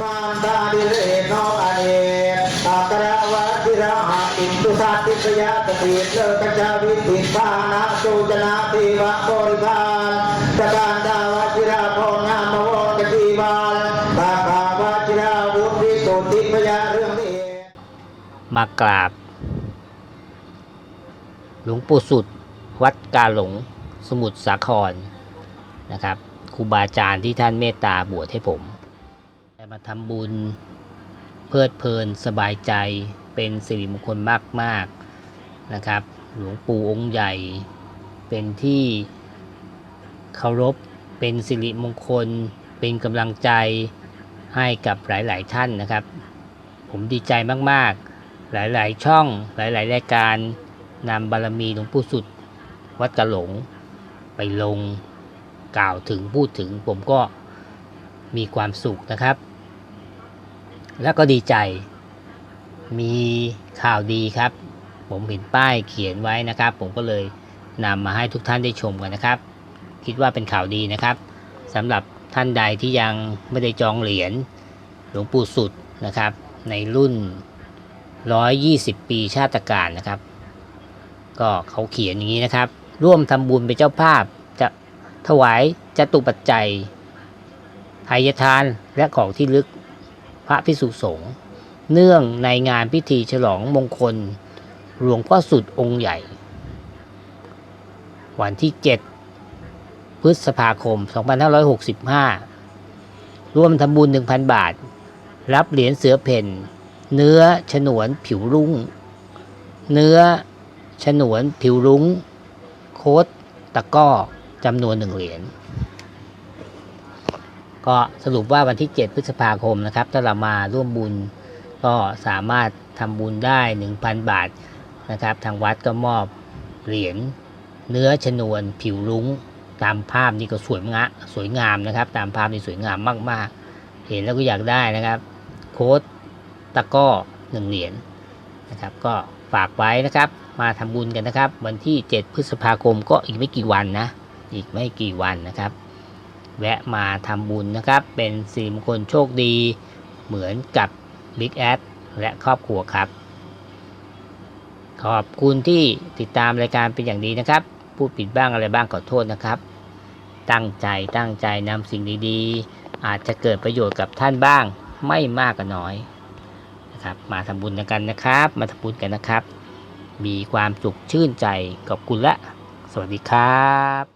มันตาดิเรโนอเนอัตระวะติระหะอินตุสัตติสยะตติเลกจาวิติภานะสุจนะติวะบริพานสกาดาวจิราโพนามวกติบาลบาคาวะจิราวุฒิโสติพยาเรื่องนี้มากราบ หลวงปู่สุด วัดกาหลง สมุทรสาครนะครับครูบาอาจารย์ที่ท่านเมตตาบวชให้ผม ได้มาทำบุญเพลิดเพลินสบายใจเป็นสิริมงคลมากๆนะครับ หลวงปู่องค์ใหญ่เป็นที่เคารพเป็นสิริมงคล เป็นกำลังใจให้กับหลาย ๆ ท่านนะครับ ผมดีใจมากๆ หลาย ๆ ช่องหลาย ๆ รายการนำบารมีหลวงปู่สุดวัดกะหลง ไปลงกล่าวถึงพูดถึงผมก็มีความสุขนะครับ แล้วก็ดีใจ มีข่าวดีครับ ผมเห็นป้ายเขียนไว้นะครับ ผมก็เลยนำมาให้ทุกท่านได้ชมกันนะครับ คิดว่าเป็นข่าวดีนะครับสำหรับท่านใดที่ยังไม่ได้จองเหรียญหลวงปู่สุดนะครับ ในรุ่น 120 ปีชาติการนะครับ ก็เขาเขียนอย่างนี้นะครับ ร่วมทำบุญเป็นเจ้าภาพจะถวายจตุปัจจัยทายทานและของที่ลึก พระพิสุสงฆ์เนื่องในงานพิธีฉลองมงคล หลวงพ่อสุดองค์ใหญ่ วันที่ 7 พฤษภาคม 2565 ร่วมทำบุญ 1,000 บาท รับเหรียญเสือเพ่นเนื้อฉนวนผิวรุ้ง เนื้อฉนวนผิวรุ้ง โค้ดตะก้อจำนวนหนึ่งเหรียญ ก็สรุปว่าวันที่ 7 พฤษภาคมนะครับถ้าเรามาร่วมบุญก็สามารถทำบุญได้ 1,000 บาทนะครับ ทางวัดก็มอบเหรียญเนื้อชนวนผิวรุง้งตามภาพนี่ก็สวยงามสวยงามนะครับ ตามภาพนี่สวยงามมากๆ เห็นแล้วก็อยากได้นะครับ โค้ดตะก้อหนึ่งเหรียญนะครับ ก็ฝากไว้นะครับ มาทำบุญกันนะครับ วันที่ 7 พฤษภาคมก็อีกไม่กี่วันนะ อีกไม่กี่วันนะครับ แวะมาทำบุญนะครับ เป็นสิริมงคลโชคดี เหมือนกับ Big a d และครอบครัวครับ ขอบคุณที่ติดตามรายการเป็นอย่างดีนะครับ พูดผิดบ้างอะไรบ้างขอโทษนะครับ ตั้งใจตั้งใจนำสิ่งดีๆ อาจจะเกิดประโยชน์กับท่านบ้าง ไม่มากก็น้อยนะครับ มาทำบุญกันนะครับ มาทำบุญกันนะครับ มีความสุขชื่นใจขอบคุณและ สวัสดีครับ